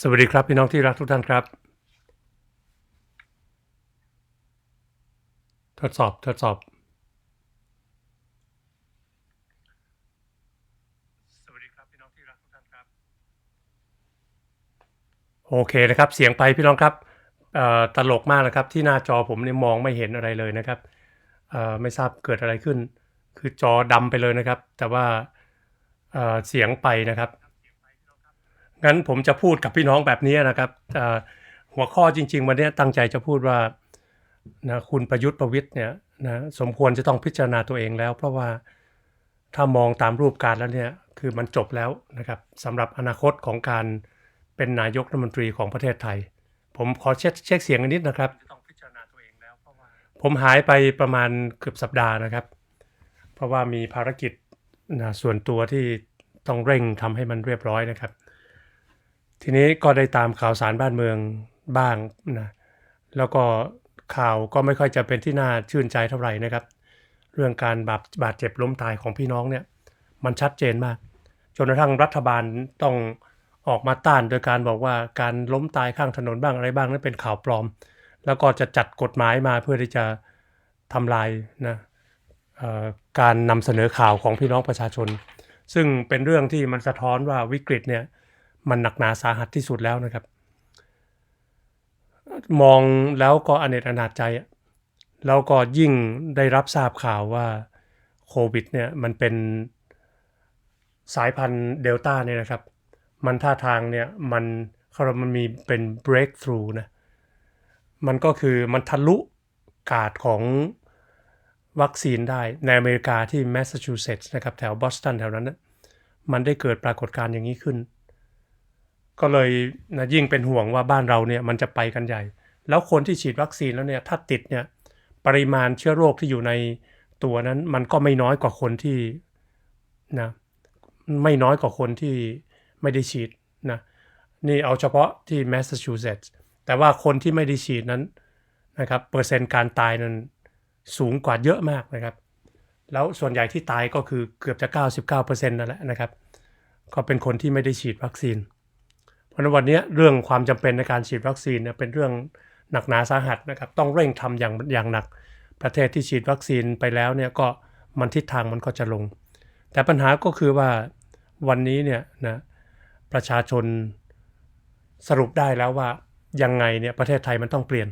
สวัสดีครับพี่น้องที่รักทุกท่านครับ ทดสอบทดสอบ สวัสดีครับพี่น้องที่รักทุกท่านครับ โอเคนะครับ เสียงไปพี่น้องครับตลกมากนะครับ ที่หน้าจอผมเนี่ยมองไม่เห็นอะไรเลยนะครับไม่ทราบเกิดอะไรขึ้น คือจอดำไปเลยนะครับ แต่ว่าเสียงไปนะครับ งั้นผมจะพูดกับพี่น้องแบบนี้นะครับหัวข้อจริง ๆ วันนี้ตั้งใจจะพูดว่านะคุณประยุทธ์ประวิทย์เนี่ยนะสมควรจะต้องพิจารณาตัวเองแล้ว เพราะว่าถ้ามองตามรูปการแล้วเนี่ยคือมันจบแล้วนะครับสำหรับอนาคตของการเป็นนายกรัฐมนตรีของประเทศไทย ผมขอเช็คเช็คเสียงนนิดนะครับผมหายไปประมาณเกือบสัปดาห์นะครับ เพราะว่ามีภารกิจนะส่วนตัวที่ต้องเร่งทำให้มันเรียบร้อยนะครับ ทีนี้ก็ได้ตามข่าวสารบ้านเมืองบ้างนะแล้วก็ข่าวก็ไม่ค่อยจะเป็นที่น่าชื่นใจเท่าไหร่นะครับ เรื่องการบาดบาดเจ็บล้มตายของพี่น้องเนี่ย มันชัดเจนมาก จนกระทั่งรัฐบาลต้องออกมาต้านโดยการบอกว่าการล้มตายข้างถนนบ้างอะไรบ้างนั้นเป็นข่าวปลอม แล้วก็จะจัดกฎหมายมาเพื่อที่จะทำลายนะการนำเสนอข่าวของพี่น้องประชาชน ซึ่งเป็นเรื่องที่มันสะท้อนว่าวิกฤตเนี่ย มันหนักหนาสาหัสที่สุดแล้วนะครับ มองแล้วก็อเนจอนาจใจแล้วก็ยิ่งได้รับทราบข่าวว่าโควิดเนี่ยมันเป็นสายพันธุ์เดลต้าเนี่ยนะครับ มันท่าทางเนี่ยมันเขาเรียกมันมีเป็น breakthrough นะ มันก็คือมันทะลุกาดของวัคซีนได้ในอเมริกาที่แมสซาชูเซตส์นะครับ แถวบอสตันแถวนั้นนะมันได้เกิดปรากฏการณ์อย่างนี้ขึ้น ก็เลยนะยิ่งเป็นห่วงว่าบ้านเราเนี่ยมันจะไปกันใหญ่ แล้วคนที่ฉีดวัคซีนแล้วเนี่ยถ้าติดเนี่ยปริมาณเชื้อโรคที่อยู่ในตัวนั้นมันก็ไม่น้อยกว่าคนที่นะไม่น้อยกว่าคนที่ไม่ได้ฉีดนะนี่เอาเฉพาะที่แมสซาชูเซตส์แต่ว่าคนที่ไม่ได้ฉีดนั้นนะครับเปอร์เซ็นต์การตายนั้นสูงกว่าเยอะมากนะครับ แล้วส่วนใหญ่ที่ตายก็คือเกือบจะ 99%นั่นแหละนะครับ ก็เป็นคนที่ไม่ได้ฉีดวัคซีน เพราะนั้นวันนี้เรื่องความจำเป็นในการฉีดวัคซีนเนี่ยเป็นเรื่องหนักหนาสาหัสนะครับต้องเร่งทำอย่างอย่างหนัก ประเทศที่ฉีดวัคซีนไปแล้วเนี่ยก็มันทิศทางมันก็จะลง แต่ปัญหาก็คือว่าวันนี้เนี่ยนะประชาชนสรุปได้แล้วว่ายังไงเนี่ยประเทศไทยมันต้องเปลี่ยน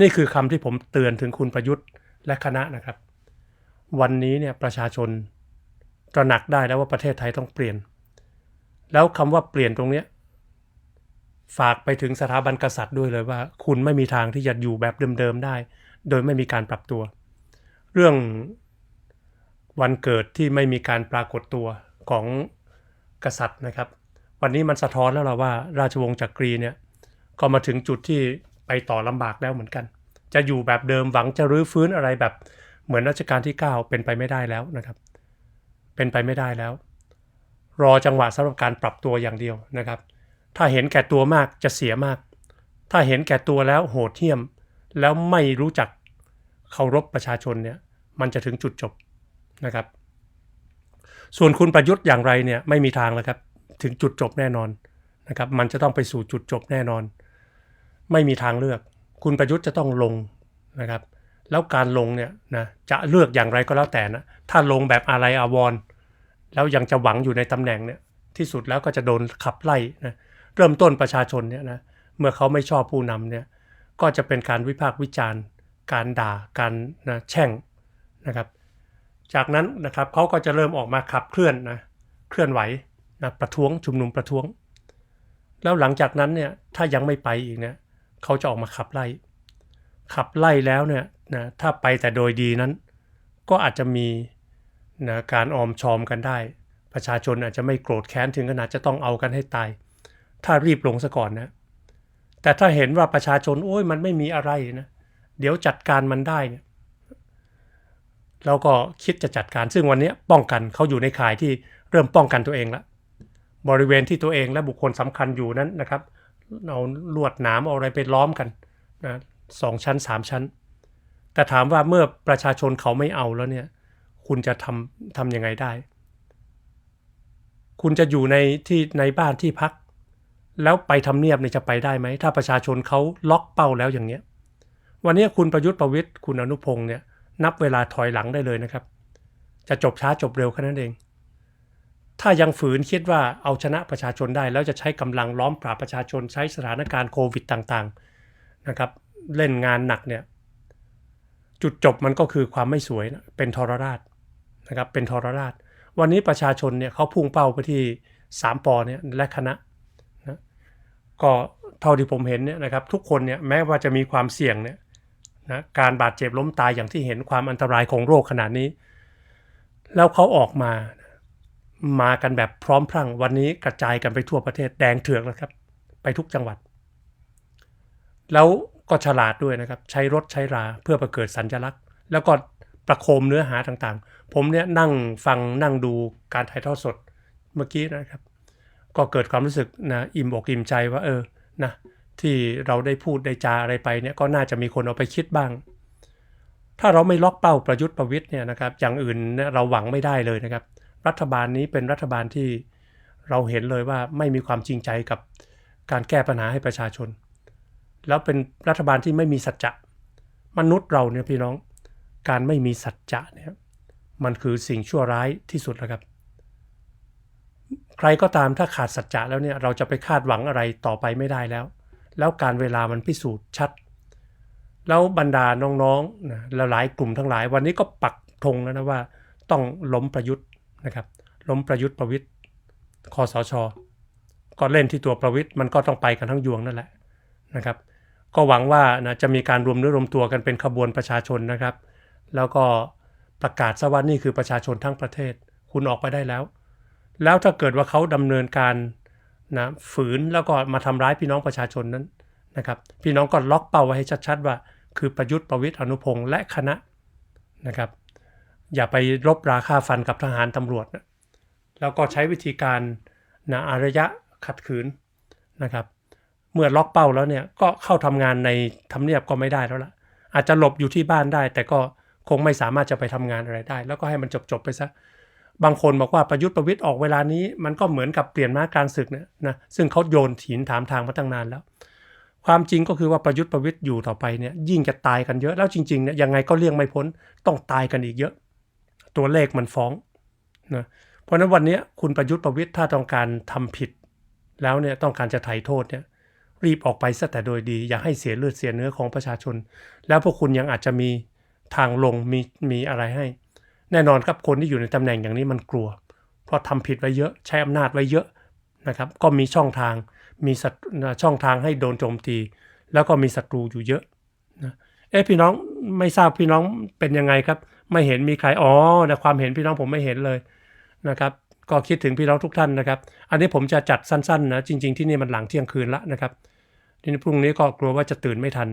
นี่คือคำที่ผมเตือนถึงคุณประยุทธ์และคณะนะครับ วันนี้เนี่ยประชาชนตระหนักได้แล้วว่าประเทศไทยต้องเปลี่ยน แล้วคำว่าเปลี่ยนตรงเนี้ย ฝากไปถึงสถาบันกษัตริย์ด้วยเลยว่า คุณไม่มีทางที่จะอยู่แบบเดิมๆได้ โดยไม่มีการปรับตัว เรื่องวันเกิดที่ไม่มีการปรากฏตัวของกษัตริย์นะครับ วันนี้มันสะท้อนแล้วล่ะว่า ราชวงศ์จักรีเนี่ยก็มาถึงจุดที่ไปต่อลำบากแล้วเหมือนกัน จะอยู่แบบเดิมหวังจะรื้อฟื้นอะไรแบบเหมือนรัชกาลที่ 9 เป็นไปไม่ได้แล้วนะครับ เป็นไปไม่ได้แล้ว รอจังหวะสำหรับการปรับตัวอย่างเดียวนะครับ ถ้าเห็นแก่ตัวมากจะเสียมาก ถ้าเห็นแก่ตัวแล้วโหดเหี้ยม แล้วไม่รู้จักเคารพประชาชนเนี่ยมันจะถึงจุดจบนะครับ ส่วนคุณประยุทธ์อย่างไรเนี่ยไม่มีทางแล้วครับถึงจุดจบแน่นอนนะครับ มันจะต้องไปสู่จุดจบแน่นอน ไม่มีทางเลือก คุณประยุทธ์จะต้องลงนะครับ แล้วการลงเนี่ยนะจะเลือกอย่างไรก็แล้วแต่นะถ้าลงแบบอะไรอาวรแล้วยังจะหวังอยู่ในตำแหน่งเนี่ยที่สุดแล้วก็จะโดนขับไล่นะ เริ่มต้นประชาชนเนี่ยนะเมื่อเขาไม่ชอบผู้นำเนี่ยก็จะเป็นการวิพากษ์วิจารณ์ การด่าการนะแช่งนะครับ จากนั้นนะครับเขาก็จะเริ่มออกมาขับเคลื่อนนะเคลื่อนไหวนะประท้วงชุมนุมประท้วง แล้วหลังจากนั้นเนี่ยถ้ายังไม่ไปอีกเนี่ยเขาจะออกมาขับไล่ ขับไล่แล้วเนี่ยนะถ้าไปแต่โดยดีนั้น ก็อาจจะมีนะการออมชอมกันได้ ประชาชนอาจจะไม่โกรธแค้นถึงขนาดจะต้องเอากันให้ตาย ถ้ารีบลงซะก่อนนะ แต่ถ้าเห็นว่าประชาชนโอ้ยมันไม่มีอะไรนะ เดี๋ยวจัดการมันได้เนี่ยเราก็คิดจะจัดการซึ่งวันนี้ป้องกันเขาอยู่ในข่ายที่เริ่มป้องกันตัวเองล้วบริเวณที่ตัวเองและบุคคลสำคัญอยู่นั้นนะครับเอาลวดหนามเอาอะไรไปล้อมกันนะสองชั้นสามชั้น แต่ถามว่าเมื่อประชาชนเขาไม่เอาแล้วเนี่ย คุณจะทำทำยังไงได้ คุณจะอยู่ในที่ในบ้านที่พัก แล้วไปทำเนียบเนี่ยจะไปได้ไหม ถ้าประชาชนเขาล็อกเป้าแล้วอย่างเนี้ย วันนี้คุณประยุทธ์ประวิทย์คุณอนุพงศ์เนี่ยนับเวลาถอยหลังได้เลยนะครับ จะจบช้าจบเร็วแค่นั้นเอง ถ้ายังฝืนคิดว่าเอาชนะประชาชนได้ แล้วจะใช้กำลังล้อมปราบประชาชนใช้สถานการณ์โควิดต่างๆนะครับเล่นงานหนักเนี่ยจุดจบมันก็คือความไม่สวยนะเป็นทรราชนะครับเป็นทรราช วันนี้ประชาชนเนี่ยเขาพุ่งเป้าไปที่สามปอเนี่ยและคณะ ก็เท่าที่ผมเห็นเนี่ยนะครับทุกคนเนี่ยแม้ว่าจะมีความเสี่ยงเนี่ยนะการบาดเจ็บล้มตายอย่างที่เห็นความอันตรายของโรคขนาดนี้ แล้วเขาออกมามากันแบบพร้อมพรั่งวันนี้กระจายกันไปทั่วประเทศแดงเถือกแล้วครับ ไปทุกจังหวัด แล้วก็ฉลาดด้วยนะครับ ใช้รถใช้ราเพื่อประเกิดสัญลักษณ์ แล้วก็ประโคมเนื้อหาต่างๆ ผมเนี่ยนั่งฟังนั่งดูการถ่ายทอดสดเมื่อกี้นะครับ ก็เกิดความรู้สึกนะอิ่มอกอิ่มใจว่าเออนะที่เราได้พูดได้จาอะไรไปเนี่ยก็น่าจะมีคนเอาไปคิดบ้าง ถ้าเราไม่ล็อกเป้าประยุทธ์ประวิทย์เนี่ยนะครับอย่างอื่นเราหวังไม่ได้เลยนะครับ รัฐบาลนี้เป็นรัฐบาลที่เราเห็นเลยว่าไม่มีความจริงใจกับการแก้ปัญหาให้ประชาชน แล้วเป็นรัฐบาลที่ไม่มีสัจจะมนุษย์เราเนี่ยพี่น้อง การไม่มีสัจจะเนี่ยมันคือสิ่งชั่วร้ายที่สุดแล้วครับ ใครก็ตามถ้าขาดสัจจะแล้วเนี่ยเราจะไปคาดหวังอะไรต่อไปไม่ได้แล้ว แล้วการเวลามันพิสูจน์ชัด แล้วบรรดาน้องๆนะหลายกลุ่มทั้งหลาย วันนี้ก็ปักธงแล้วนะว่า ต้องล้มประยุทธ์นะครับ ล้มประยุทธ์ประวิทย์คอสชก็เล่นที่ตัวประวิทย์มันก็ต้องไปกันทั้งยวงนั่นแหละนะครับ ก็หวังว่านะจะมีการรวมเนื้อรวมตัวกันเป็นขบวนประชาชนนะครับ แล้วก็ประกาศซะว่านี่คือประชาชนทั้งประเทศ คุณออกไปได้แล้ว แล้วถ้าเกิดว่าเขาดำเนินการนะฝืนแล้วก็มาทำร้ายพี่น้องประชาชนนั้นนะครับ พี่น้องก็ล็อกเป้าไว้ให้ชัดๆว่า คือประยุทธ์ประวิทย์อนุพงศ์และคณะนะครับ อย่าไปรบราค่าฟันกับทหารตำรวจนะแล้วก็ใช้วิธีการนะอารยะขัดขืนนะครับ เมื่อล็อกเป้าแล้วเนี่ยก็เข้าทำงานในทำเนียบก็ไม่ได้แล้วล่ะ อาจจะหลบอยู่ที่บ้านได้ แต่ก็คงไม่สามารถจะไปทำงานอะไรได้ แล้วก็ให้มันจบๆไปซะ บางคนบอกว่าประยุทธ์ประวิทย์ออกเวลานี้ มันก็เหมือนกับเปลี่ยนม้าการศึกเนี่ยนะซึ่งเขาโยนหินถามทางมาตั้งนานแล้ว ความจริงก็คือว่าประยุทธ์ประวิทย์อยู่ต่อไปเนี่ยยิ่งจะตายกันเยอะแล้วจริงๆเนี่ยยังไงก็เลี่ยงไม่พ้นต้องตายกันอีกเยอะ ตัวเลขมันฟ้องนะเพราะฉะนั้นวันนี้คุณประยุทธ์ประวิทย์ถ้าต้องการทำผิด แล้วเนี่ยต้องการจะไถ่โทษเนี่ยรีบออกไปซะแต่โดยดี อย่าให้เสียเลือดเสียเนื้อของประชาชน แล้วพวกคุณยังอาจจะมีทางลงมีมีอะไรให้ แน่นอนครับคนที่อยู่ในตำแหน่งอย่างนี้มันกลัว เพราะทำผิดไว้เยอะใช้อำนาจไว้เยอะนะครับ ก็มีช่องทางมีช่องทางให้โดนโจมตี แล้วก็มีศัตรูอยู่เยอะนะเอ๊ะพี่น้องไม่ทราบพี่น้องเป็นยังไงครับ ไม่เห็นมีใครอ๋อแต่ความเห็นพี่น้องผมไม่เห็นเลยนะครับก็คิดถึงพี่น้องทุกท่านนะครับ อันนี้ผมจะจัดสั้นๆนะจริง ๆที่นี่มันหลังเที่ยงคืนละนะครับทีนี้พรุ่งนี้ก็กลัวว่าจะตื่นไม่ทัน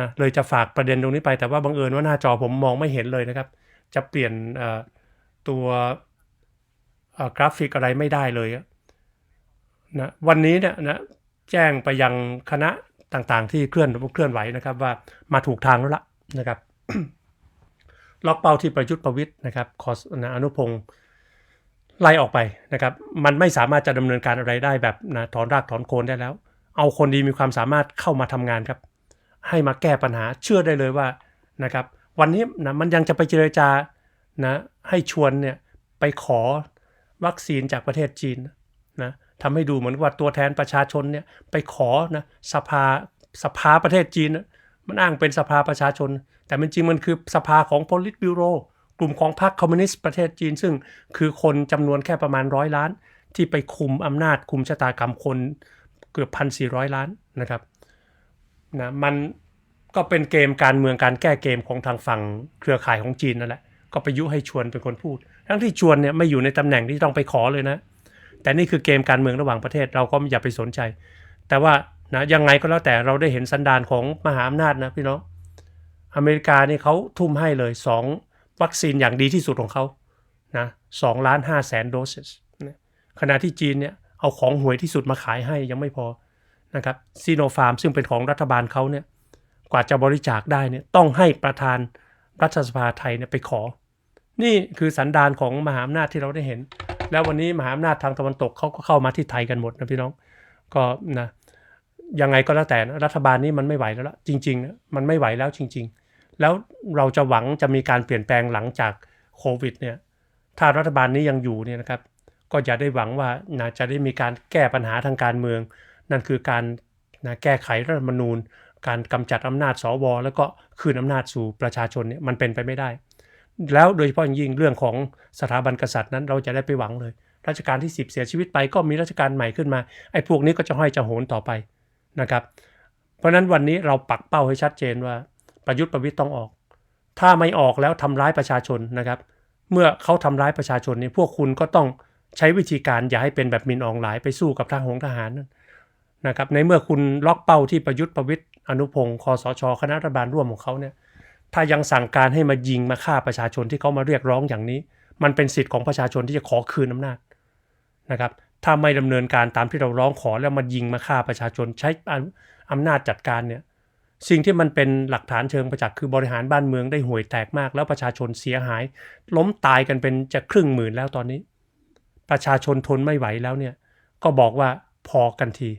นะเลยจะฝากประเด็นตรงนี้ไปแต่ว่าบังเอิญว่าหน้าจอผมมองไม่เห็นเลยนะครับ จะเปลี่ยนตัวกราฟิกอะไรไม่ได้เลยนะวันนี้เนี่ยนะแจ้งไปยังคณะต่างๆ ที่เคลื่อนเคลื่อนไหวนะครับว่ามาถูกทางแล้วละนะครับล็อกเป้าที่ประยุทธ์ประวิทย์นะครับขอนะอนุพงศ์ไล่ออกไปนะครับ มันไม่สามารถจะดำเนินการอะไรได้แบบนะถอนรากถอนโคนได้แล้ว เอาคนดีมีความสามารถเข้ามาทำงานครับ ให้มาแก้ปัญหาเชื่อได้เลยว่านะครับ วันนี้นะมันยังจะไปเจรจานะให้ชวนเนี่ยไปขอวัคซีนจากประเทศจีนนะทำให้ดูเหมือนว่าตัวแทนประชาชนเนี่ยไปขอนะสภาสภาประเทศจีน มันอ้างเป็นสภาประชาชน แต่มันจริงมันคือสภาของ Politburo กลุ่มของพรรคคอมมิวนิสต์ประเทศจีน ซึ่งคือคนจำนวนแค่ประมาณร้อยล้าน ที่ไปคุมอำนาจคุมชะตากรรมคนเกือบพันสี่ร้อยล้านนะครับนะมัน ก็เป็นเกมการเมืองการแก้เกมของทางฝั่งเครือข่ายของจีนนั่นแหละ ก็ไปยุให้ชวนเป็นคนพูด ทั้งที่ชวนเนี่ยไม่อยู่ในตำแหน่งที่ต้องไปขอเลยนะ แต่นี่คือเกมการเมืองระหว่างประเทศเราก็อย่าไปสนใจ แต่ว่านะยังไงก็แล้วแต่เราได้เห็นสันดานของมหาอำนาจนะพี่น้อง อเมริกานี่เขาทุ่มให้เลย 2 วัคซีนอย่างดีที่สุดของเขานะสองล้านห้าแสนโดสขณะที่จีนเนี่ยเอาของห่วยที่สุดมาขายให้ยังไม่พอนะครับซีโนฟาร์มซึ่งเป็นของรัฐบาลเขาเนี่ย กว่าจะบริจาคได้เนี่ยต้องให้ประธานรัฐสภาไทยเนี่ยไปขอ นี่คือสันดานของมหาอำนาจที่เราได้เห็น แล้ววันนี้มหาอำนาจทางตะวันตกเขาก็เข้ามาที่ไทยกันหมดนะพี่น้องก็นะยังไงก็แล้วแต่รัฐบาลนี้มันไม่ไหวแล้วละจริงๆ มันไม่ไหวแล้วจริง ๆ แล้วเราจะหวังจะมีการเปลี่ยนแปลงหลังจากโควิดเนี่ยถ้ารัฐบาลนี้ยังอยู่เนี่ยนะครับ ก็อย่าได้หวังว่านะจะได้มีการแก้ปัญหาทางการเมือง นั่นคือการนะแก้ไขรัฐธรรมนูญ การกำจัดอำนาจสวแล้วก็คืนอำนาจสู่ประชาชนเนี่ยมันเป็นไปไม่ได้ แล้วโดยเฉพาะยิ่งเรื่องของสถาบันกษัตริย์นั้นเราจะได้ไปหวังเลยรัชกาลที่ 10 เสียชีวิตไปก็มีรัชกาลใหม่ขึ้นมาไอ้พวกนี้ก็จะห้อยจะโหนต่อไปนะครับ เพราะฉะนั้นวันนี้เราปักเป้าให้ชัดเจนว่าประยุทธ์ประวิทย์ต้องออก ถ้าไม่ออกแล้วทำร้ายประชาชนนะครับ เมื่อเขาทำร้ายประชาชนนี่พวกคุณก็ต้องใช้วิธีการอย่าให้เป็นแบบมินอองหลายไปสู้กับทหารทหารนั่น นะครับในเมื่อคุณล็อกเป้าที่ประยุทธ์ประวิทย์อนุพงศ์คอสชคณะรัฐบาลร่วมของเขาเนี่ยถ้ายังสั่งการให้มายิงมาฆ่าประชาชนที่เขามาเรียกร้องอย่างนี้ มันเป็นสิทธิ์ของประชาชนที่จะขอคืนอำนาจนะครับถ้าไม่ดำเนินการตามที่เราร้องขอแล้วมายิงมาฆ่าประชาชนใช้อำนาจจัดการเนี่ยสิ่งที่มันเป็นหลักฐานเชิงประจักษ์คือบริหารบ้านเมืองได้ห่วยแตกมาก แล้วประชาชนเสียหาย ล้มตายกันเป็นจะครึ่งหมื่นแล้วตอนนี้ ประชาชนทนไม่ไหวแล้วเนี่ยก็บอกว่าพอกันที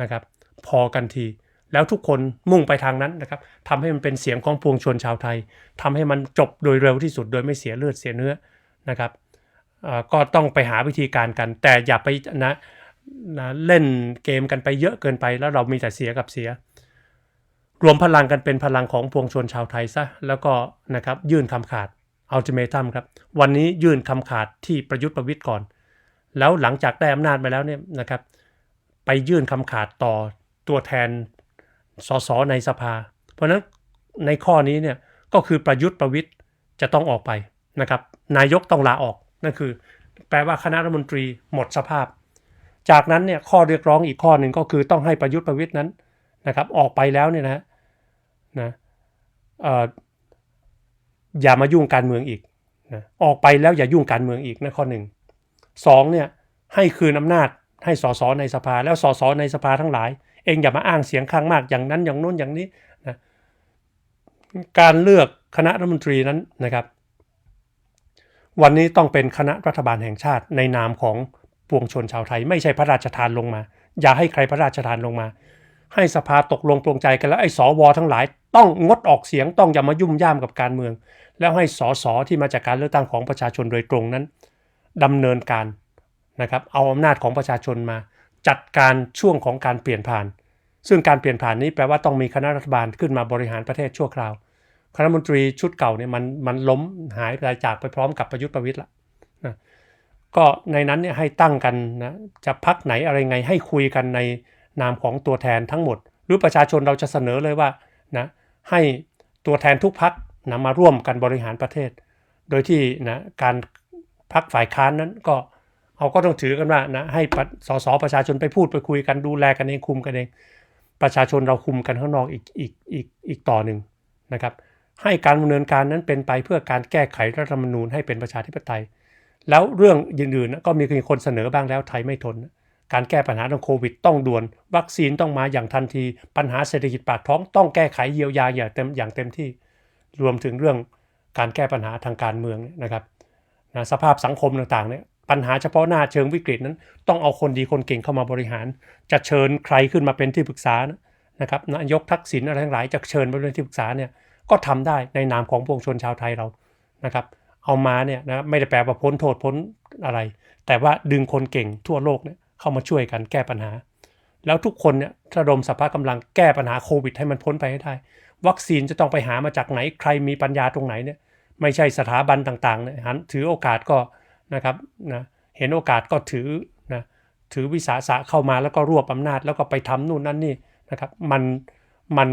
นะครับ พอกันที แล้วทุกคนมุ่งไปทางนั้นนะครับทำให้มันเป็นเสียงของปวงชนชาวไทยทำให้มันจบโดยเร็วที่สุดโดยไม่เสียเลือดเสียเนื้อนะครับก็ต้องไปหาวิธีการกัน แต่อย่าไปนะนะเล่นเกมกันไปเยอะเกินไป แล้วเรามีแต่เสียกับเสีย รวมพลังกันเป็นพลังของปวงชนชาวไทยซะแล้วก็นะครับยื่นคำขาดอัลติเมทัมครับ วันนี้ยื่นคำขาดที่ประยุทธ์ประวิทย์ก่อน แล้วหลังจากได้อำนาจไปแล้วเนี่ยนะครับ ไปยื่นคำขาดต่อตัวแทนสสในสภา เพราะนั้นในข้อนี้เนี่ยก็คือประยุทธ์ประวิทย์จะต้องออกไปนะครับ นายกต้องลาออกนั่นคือ แปลว่าคณะรัฐมนตรีหมดสภาพ จากนั้นเนี่ยข้อเรียกร้องอีกข้อหนึ่งก็คือต้องให้ประยุทธ์ประวิทย์นั้นนะครับ ออกไปแล้วเนี่ยนะนะอย่ามายุ่งการเมืองอีกนะออกไปแล้วอย่ายุ่งการเมืองอีกนะข้อหนึ่งสองเนี่ยให้คืนอำนาจ ให้สสในสภา แล้วสสในสภาทั้งหลาย เองอย่ามาอ้างเสียงข้างมากอย่างนั้นอย่างโน้นอย่างนี้นะการเลือกคณะรัฐมนตรีนั้นนะครับ วันนี้ต้องเป็นคณะรัฐบาลแห่งชาติในนามของปวงชนชาวไทย ไม่ใช่พระราชทานลงมา อย่าให้ใครพระราชทานลงมา ให้สภาตกลงปลงใจกันแล้วไอ้สวทั้งหลาย ต้องงดออกเสียงต้องอย่ามายุ่มย่ามกับการเมือง แล้วให้สสที่มาจากการเลือกตั้งของประชาชนโดยตรงนั้นดำเนินการ นะครับเอาอำนาจของประชาชนมา จัดการช่วงของการเปลี่ยนผ่าน ซึ่งการเปลี่ยนผ่านนี้แปลว่าต้องมีคณะรัฐบาลขึ้นมาบริหารประเทศชั่วคราว คณะมนตรีชุดเก่าเนี่ยมันมันล้มหายไปจากไปพร้อมกับประยุทธ์ประวิตยละนะก็ในนั้นเนี่ยให้ตั้งกันนะจะพักไหนอะไรไงให้คุยกันในนามของตัวแทนทั้งหมด หรือประชาชนเราจะเสนอเลยว่านะให้ตัวแทนทุกพักนะมาร่วมกันบริหารประเทศ โดยที่นะการพักฝ่ายค้านนั้นก็ เขาก็ต้องถือกันว่านะให้สสประชาชนไปพูดไปคุยกันดูแลกันเองคุมกันเอง ประชาชนเราคุมกันข้างนอกอีกอีกอีกอีกต่อหนึ่งนะครับให้การดำเนินการนั้นเป็นไปเพื่อการแก้ไขรัฐธรรมนูญให้เป็นประชาธิปไตย แล้วเรื่องอื่นๆก็มีคนเสนอบ้างแล้วไทยไม่ทน การแก้ปัญหาเรื่องโควิดต้องด่วน วัคซีนต้องมาอย่างทันที ปัญหาเศรษฐกิจปากท้องต้องแก้ไขเยียวยาอย่างเต็มอย่างเต็มที่ รวมถึงเรื่องการแก้ปัญหาทางการเมืองนะครับนะสภาพสังคมต่างๆเนี่ย ปัญหาเฉพาะหน้าเชิงวิกฤตนั้น ต้องเอาคนดีคนเก่งเข้ามาบริหาร จะเชิญใครขึ้นมาเป็นที่ปรึกษานะครับนายกทักษิณอะไรทั้งหลายจะเชิญมาเป็นที่ปรึกษาเนี่ยก็ทำได้ในนามของปวงชนชาวไทยเรานะครับ เอามาเนี่ยนะไม่ได้แปลว่าพ้นโทษพ้นอะไร แต่ว่าดึงคนเก่งทั่วโลกเนี่ยเข้ามาช่วยกันแก้ปัญหา แล้วทุกคนเนี่ยระดมสภาพกำลังแก้ปัญหาโควิดให้มันพ้นไปให้ได้ วัคซีนจะต้องไปหามาจากไหนใครมีปัญญาตรงไหนเนี่ยไม่ใช่สถาบันต่างๆเนี่ยหันถือโอกาสก็ นะครับนะเห็นโอกาสก็ถือนะถือวิสาสะเข้ามาแล้วก็รวบอำนาจแล้วก็ไปทำนู่นนั่นนี่นะครับมันมัน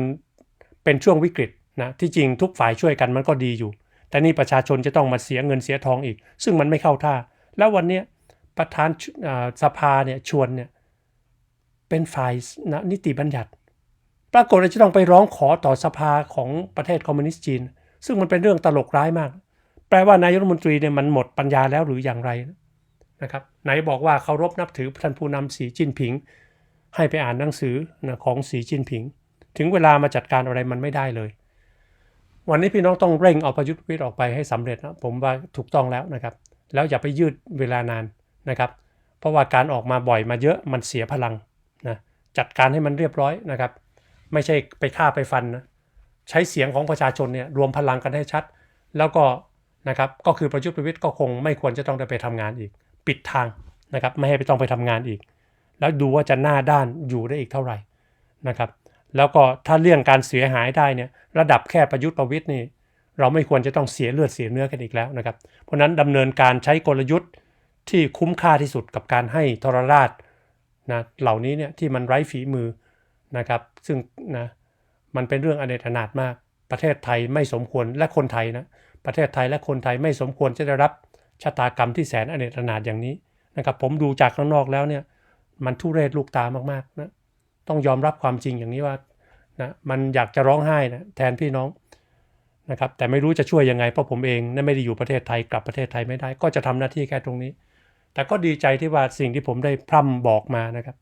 เป็นช่วงวิกฤตนะที่จริงทุกฝ่ายช่วยกันมันก็ดีอยู่ แต่นี่ประชาชนจะต้องมาเสียเงินเสียทองอีก ซึ่งมันไม่เข้าท่า แล้ววันนี้ประธานสภาเนี่ยชวนเนี่ยเป็นฝ่ายนะนิติบัญญัติ ปรากฏว่าจะต้องไปร้องขอต่อสภาของประเทศคอมมิวนิสต์จีน ซึ่งมันเป็นเรื่องตลกร้ายมาก แปลว่านายรัฐมนตรีเนี่ยมันหมดปัญญาแล้วหรืออย่างไรนะครับไหนบอกว่าเคารพนับถือท่านผู้นำสีจิ้นผิง ให้ไปอ่านหนังสือนะของสีจิ้นผิง ถึงเวลามาจัดการอะไรมันไม่ได้เลย วันนี้พี่น้องต้องเร่งเอาประยุทธ์วิทย์ออกไปให้สำเร็จนะผมว่าถูกต้องแล้วนะครับ แล้วอย่าไปยืดเวลานานนะครับ เพราะว่าการออกมาบ่อยมาเยอะมันเสียพลังนะจัดการให้มันเรียบร้อยนะครับ ไม่ใช่ไปฆ่าไปฟันนะใช้เสียงของประชาชนเนี่ยรวมพลังกันให้ชัด แล้วก็ นะครับก็คือประยุทธ์ประวิทย์ก็คงไม่ควรจะต้องได้ไปทำงานอีก ปิดทางนะครับไม่ให้ไปต้องไปทำงานอีก แล้วดูว่าจะหน้าด้านอยู่ได้อีกเท่าไหร่นะครับแล้วก็ถ้าเรื่องการเสียหายได้เนี่ยระดับแค่ประยุทธ์ประวิทย์นี่เราไม่ควรจะต้องเสียเลือดเสียเนื้อกันอีกแล้วนะครับ เพราะนั้นดำเนินการใช้กลยุทธ์ที่คุ้มค่าที่สุดกับการให้ทรราชนะเหล่านี้เนี่ยที่มันไร้ฝีมือนะครับซึ่งนะมันเป็นเรื่องอเนจอนาถมากประเทศไทยไม่สมควรและคนไทยนะ ประเทศไทยและคนไทยไม่สมควรจะได้รับชะตากรรมที่แสนอเนจอนาถอย่างนี้นะครับ ผมดูจากข้างนอกแล้วเนี่ยมันทุเรศลูกตามากๆนะต้องยอมรับความจริงอย่างนี้ว่านะมันอยากจะร้องไห้นะแทนพี่น้องนะครับแต่ไม่รู้จะช่วยยังไงเพราะผมเองนั่นไม่ได้อยู่ประเทศไทยกลับประเทศไทยไม่ได้ ก็จะทำหน้าที่แค่ตรงนี้ แต่ก็ดีใจที่ว่าสิ่งที่ผมได้พร่ำบอกมานะครับ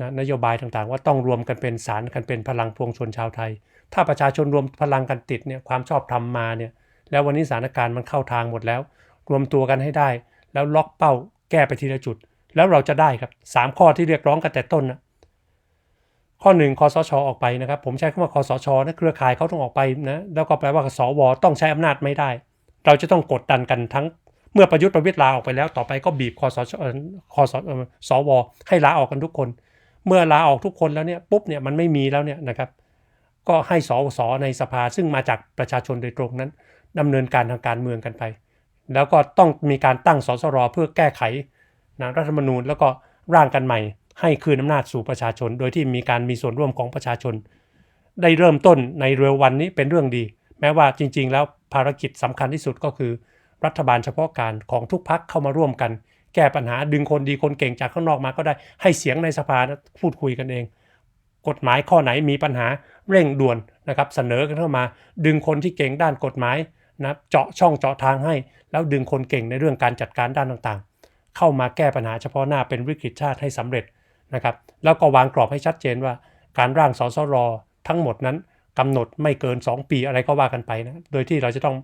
นะนโยบายต่างๆ ว่าต้องรวมกันเป็นสารกันเป็นพลังพวงชนชาวไทย ถ้าประชาชนรวมพลังกันติดเนี่ยความชอบธรรมมาเนี่ย แล้ววันนี้สถานการณ์มันเข้าทางหมดแล้ว รวมตัวกันให้ได้ แล้วล็อกเป้าแก้ไปทีละจุด แล้วเราจะได้ครับสามข้อที่เรียกร้องกันแต่ต้นนะข้อหนึ่งคอสชออกไปนะครับ ผมใช้คำว่าคอสชนะเครือข่ายเขาต้องออกไปนะแล้วก็แปลว่าสวต้องใช้อำนาจไม่ได้ เราจะต้องกดดันกันทั้งเมื่อประยุทธ์ประวิตรลาออกไปแล้ว ต่อไปก็บีบคอสชคอสสวให้ลาออกกันทุกคน เมื่อลาออกทุกคนแล้วเนี่ยปุ๊บเนี่ยมันไม่มีแล้วเนี่ยนะครับก็ให้สสในสภาซึ่งมาจากประชาชนโดยตรงนั้น ดำเนินการทางการเมืองกันไป แล้วก็ต้องมีการตั้งสสรเพื่อแก้ไขนะรัฐธรรมนูญแล้วก็ร่างกันใหม่ ให้คืนอำนาจสู่ประชาชน โดยที่มีการมีส่วนร่วมของประชาชน ได้เริ่มต้นในเร็ววันนี้เป็นเรื่องดี แม้ว่าจริง ๆ แล้วภารกิจสำคัญที่สุดก็คือ รัฐบาลเฉพาะการของทุกพักเข้ามาร่วมกัน แก้ปัญหาดึงคนดีคนเก่งจากข้างนอกมาก็ได้ให้เสียงในสภาพูดคุยกันเอง กฎหมายข้อไหนมีปัญหาเร่งด่วนนะครับเสนอกันเข้ามา ดึงคนที่เก่งด้านกฎหมาย นะเจาะช่องเจาะทางให้ แล้วดึงคนเก่งในเรื่องการจัดการด้านต่างๆ เข้ามาแก้ปัญหาเฉพาะหน้าเป็นวิกฤตชาติให้สำเร็จนะครับแล้วก็วางกรอบให้ชัดเจนว่า การร่างสสรทั้งหมดนั้นกำหนดไม่เกิน 2 ปีอะไรก็ว่ากันไปนะโดยที่เราจะต้อง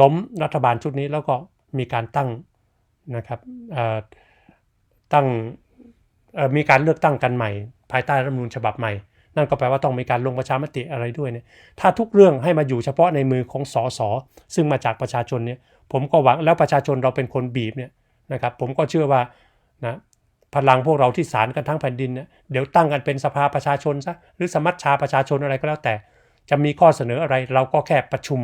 ล้มรัฐบาลชุดนี้แล้วก็มีการตั้งนะครับตั้งมีการเลือกตั้งกันใหม่ ภายใต้รัฐมนูญฉบับใหม่ นั่นก็แปลว่าต้องมีการลงประชามติอะไรด้วยเนี่ยถ้าทุกเรื่องให้มาอยู่เฉพาะในมือของสสซึ่งมาจากประชาชนเนี่ยผมก็หวังแล้วประชาชนเราเป็นคนบีบเนี่ยนะครับผมก็เชื่อว่านะพลังพวกเราที่สารกันทั้งแผ่นดินเนี่ยเดี๋ยวตั้งกันเป็นสภาประชาชนซะหรือสมัชชาประชาชนอะไรก็แล้วแต่ จะมีข้อเสนออะไรเราก็แค่ประชุม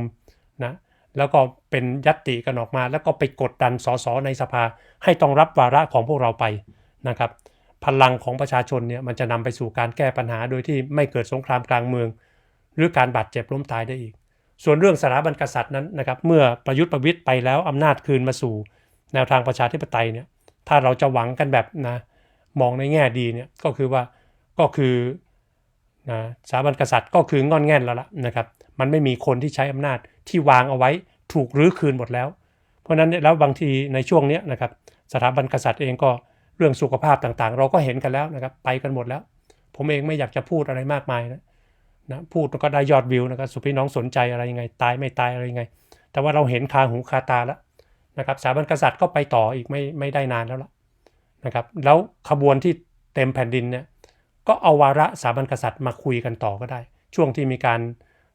นะแล้วก็เป็นยัตติกันออกมา แล้วก็ไปกดดันสสในสภาให้ต้องรับวาระของพวกเราไปนะครับ พลังของประชาชนเนี่ยมันจะนำไปสู่การแก้ปัญหาโดยที่ไม่เกิดสงครามกลางเมือง หรือการบาดเจ็บล้มตายได้อีก ส่วนเรื่องสถาบันกษัตริย์นั้นนะครับเมื่อประยุทธ์ประวิตยไปแล้วอำนาจคืนมาสู่ แนวทางประชาธิปไตยเนี่ยถ้าเราจะหวังกันแบบนะมองในแง่ดีเนี่ยก็คือว่าก็คือนะสถาบันกษัตริย์ก็คืองอนแง่นแล้วล่ะนะครับมันไม่มีคนที่ใช้อำนาจที่วางเอาไว้ถูกรื้อคืนหมดแล้ว เพราะนั้นแล้วบางทีในช่วงนี้นะครับสถาบันกษัตริย์เองก็ เรื่องสุขภาพต่างๆ เราก็เห็นกันแล้วนะครับไปกันหมดแล้ว ผมเองไม่อยากจะพูดอะไรมากมายนะนะพูดก็ได้ยอดวิวนะครับสุพี่น้องสนใจอะไรยังไง ตายไม่ตายอะไรยังไง แต่ว่าเราเห็นคาหูคาตาแล้วนะครับสถาบันกษัตริย์ก็ไปต่ออีกไม่ไม่ได้นานแล้วล่ะนะครับแล้วขบวนที่เต็มแผ่นดินเนี่ยก็เอาวาระสถาบันกษัตริย์มาคุยกันต่อก็ได้ ช่วงที่มีการ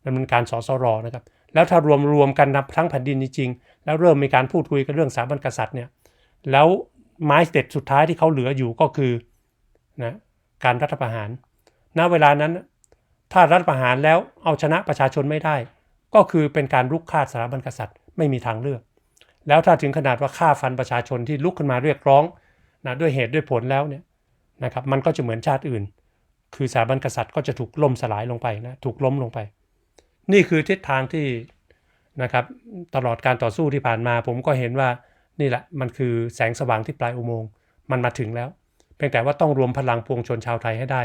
ดำเนินการสสรนะครับแล้วถ้ารวมรวมกันนับทั้งแผ่นดินจริงๆแล้วเริ่มมีการพูดคุยกันเรื่องสถาบันกษัตริย์เนี่ยแล้ว ไม้เด็ดสุดท้ายที่เขาเหลืออยู่ก็คือนะการรัฐประหาร ณ เวลานั้น ถ้ารัฐประหารแล้วเอาชนะประชาชนไม่ได้ ก็คือเป็นการลุกฆ่าสถาบันกษัตริย์ไม่มีทางเลือก แล้วถ้าถึงขนาดว่าฆ่าฟันประชาชนที่ลุกขึ้นมาเรียกร้องนะด้วยเหตุด้วยผลแล้วเนี่ยนะครับมันก็จะเหมือนชาติอื่น คือสถาบันกษัตริย์ก็จะถูกล่มสลายลงไปนะถูกล้มลงไป นี่คือทิศทางที่นะครับตลอดการต่อสู้ที่ผ่านมา ผมก็เห็นว่า นี่แหละมันคือแสงสว่างที่ปลายอุโมงค์มันมาถึงแล้ว เพียงแต่ว่าต้องรวมพลังพวงชนชาวไทยให้ได้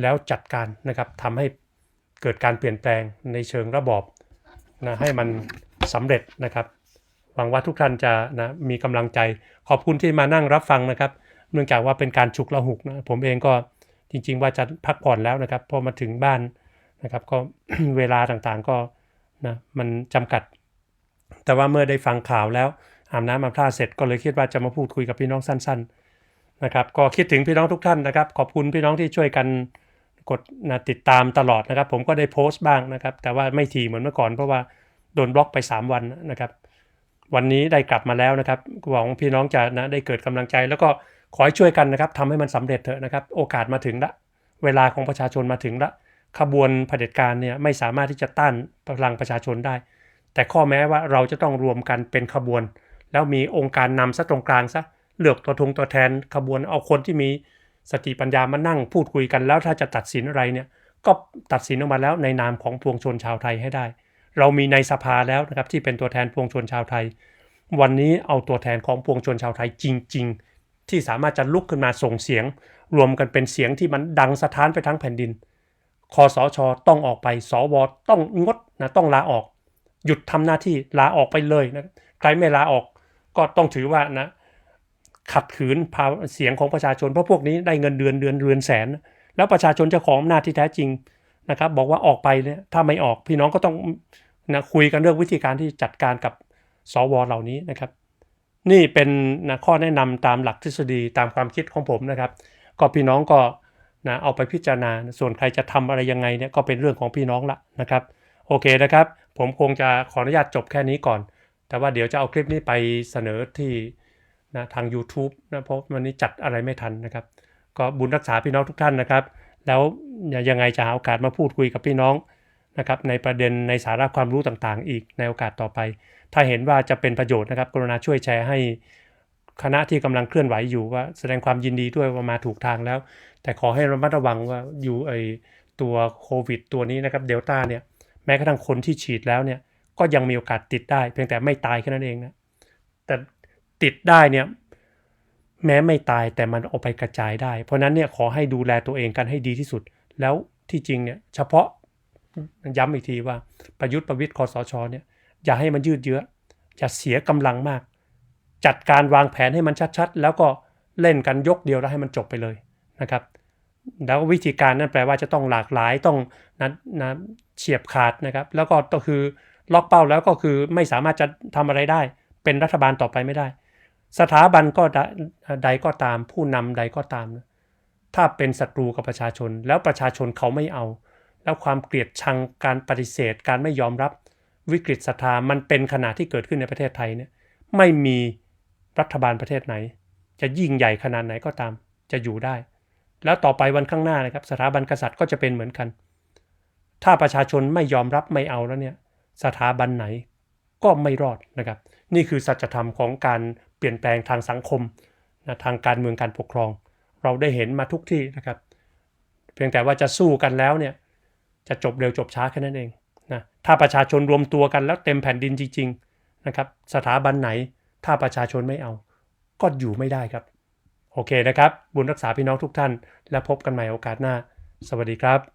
แล้วจัดการนะครับทำให้เกิดการเปลี่ยนแปลงในเชิงระบอบนะให้มันสำเร็จนะครับหวังว่าทุกท่านจะนะมีกำลังใจ ขอบคุณที่มานั่งรับฟังนะครับ เนื่องจากว่าเป็นการฉุกละหุกนะผมเองก็จริง ๆ ว่าจะพักผ่อนแล้วนะครับพอมาถึงบ้านนะครับ ก็เวลาต่างๆก็นะมันจำกัด แต่ว่าเมื่อได้ฟังข่าวแล้ว อาบน้ำอาบท่าเสร็จก็เลยคิดว่าจะมาพูดคุยกับพี่น้องสั้น ๆนะครับ ก็คิดถึงพี่น้องทุกท่านนะครับ ขอบคุณพี่น้องที่ช่วยกันกดนะติดตามตลอดนะครับ ผมก็ได้โพสต์บ้างนะครับ แต่ว่าไม่ทีเหมือนเมื่อก่อนเพราะว่าโดนบล็อกไป 3 วันนะครับ วันนี้ได้กลับมาแล้วนะครับหวังพี่น้องจะนะได้เกิดกำลังใจ แล้วก็ขอให้ช่วยกันนะครับทำให้มันสำเร็จเถอะนะครับ โอกาสมาถึงละ เวลาของประชาชนมาถึงละ ขบวนเผด็จการเนี่ยไม่สามารถที่จะต้านพลังประชาชนได้ แต่ข้อแม้ว่าเราจะต้องรวมกันเป็นขบวน แล้วมีองค์การนำซะตรงกลางซะเลือกตัวทงตัวแทนขบวนเอาคนที่มีสติปัญญามานั่งพูดคุยกันแล้วถ้าจะตัดสินอะไรเนี่ยก็ตัดสินออกมาแล้วในนามของปวงชนชาวไทยให้ได้ เรามีในสภาแล้วนะครับที่เป็นตัวแทนปวงชนชาวไทย วันนี้เอาตัวแทนของปวงชนชาวไทยจริง ๆ ที่สามารถจะลุกขึ้นมาส่งเสียง รวมกันเป็นเสียงที่มันดังสะท้านไปทั้งแผ่นดินคอสชต้องออกไปสวต้องงดนะต้องลาออก หยุดทำหน้าที่ลาออกไปเลยนะใครไม่ลาออก ก็ต้องถือว่านะขัดขืนภาเสียงของประชาชนเพราะพวกนี้ได้เงินเดือนเดือนเดือนแสน แล้วประชาชนเจ้าของอำนาจที่แท้จริงนะครับ บอกว่าออกไปเนี่ยถ้าไม่ออกพี่น้องก็ต้องนะคุยกันเรื่องวิธีการที่จัดการกับสวเหล่านี้นะครับ นี่เป็นนะข้อแนะนำตามหลักทฤษฎีตามความคิดของผมนะครับ ก็พี่น้องก็นะเอาไปพิจารณาส่วนใครจะทำอะไรยังไงเนี่ยก็เป็นเรื่องของพี่น้องละนะครับ โอเคนะครับ ผมคงจะขออนุญาตจบแค่นี้ก่อน แต่ว่าเดี๋ยวจะเอาคลิปนี้ไปเสนอที่นะทาง YouTube นะเพราะวันนี้จัดอะไรไม่ทันนะครับ ก็บุญรักษาพี่น้องทุกท่านนะครับ แล้วยังไงจะหาโอกาสมาพูดคุยกับพี่น้องนะครับในประเด็นในสาระความรู้ต่างๆ อีกในโอกาสต่อไป ถ้าเห็นว่าจะเป็นประโยชน์นะครับ กรุณาช่วยแชร์ให้คณะที่กำลังเคลื่อนไหวอยู่ว่าแสดงความยินดีด้วยว่ามาถูกทางแล้ว แต่ขอให้ระมัดระวังว่าอยู่ไอตัวโควิด ตัวนี้นะครับเดลต้าเนี่ยแม้กระทั่งคนที่ฉีดแล้วเนี่ย ก็ยังมีโอกาสติดได้ เพียงแต่ไม่ตายแค่นั้นเองนะแต่ติดได้เนี่ยแม้ไม่ตายแต่มันเอาไปกระจายได้ เพราะนั้นเนี่ยขอให้ดูแลตัวเองกันให้ดีที่สุด แล้วที่จริงเนี่ยเฉพาะย้ำอีกทีว่าประยุทธ์ประวิทย์คอสชเนี่ยอย่าให้มันยืดเยื้ออย่าเสียกำลังมาก จัดการวางแผนให้มันชัดๆ แล้วก็เล่นกันยกเดียวแล้วให้มันจบไปเลยนะครับ แล้ววิธีการนั่นแปลว่าจะต้องหลากหลายต้องนะนะเฉียบขาดนะครับ แล้วก็ก็คือ ล็อกเป้าแล้วก็คือไม่สามารถจะทำอะไรได้ เป็นรัฐบาลต่อไปไม่ได้ สถาบันก็ใดก็ตาม ผู้นำใดก็ตาม ถ้าเป็นศัตรูกับประชาชน แล้วประชาชนเขาไม่เอา แล้วความเกลียดชังการปฏิเสธ การไม่ยอมรับวิกฤตศรัทธามันเป็นขนาดที่เกิดขึ้นในประเทศไทยเนี่ยไม่มีรัฐบาลประเทศไหน จะยิ่งใหญ่ขนาดไหนก็ตาม จะอยู่ได้ แล้วต่อไปวันข้างหน้านะครับ สถาบันกษัตริย์ก็จะเป็นเหมือนกัน ถ้าประชาชนไม่ยอมรับไม่เอาแล้วเนี่ย สถาบันไหนก็ไม่รอดนะครับ นี่คือสัจธรรมของการเปลี่ยนแปลงทางสังคมนะทางการเมืองการปกครอง เราได้เห็นมาทุกที่นะครับ เพียงแต่ว่าจะสู้กันแล้วเนี่ยจะจบเร็วจบช้าแค่นั้นเองนะถ้าประชาชนรวมตัวกันแล้วเต็มแผ่นดินจริงๆนะครับสถาบันไหนถ้าประชาชนไม่เอา ก็อยู่ไม่ได้ครับ โอเคนะครับ บุญรักษาพี่น้องทุกท่าน และพบกันใหม่โอกาสหน้า สวัสดีครับ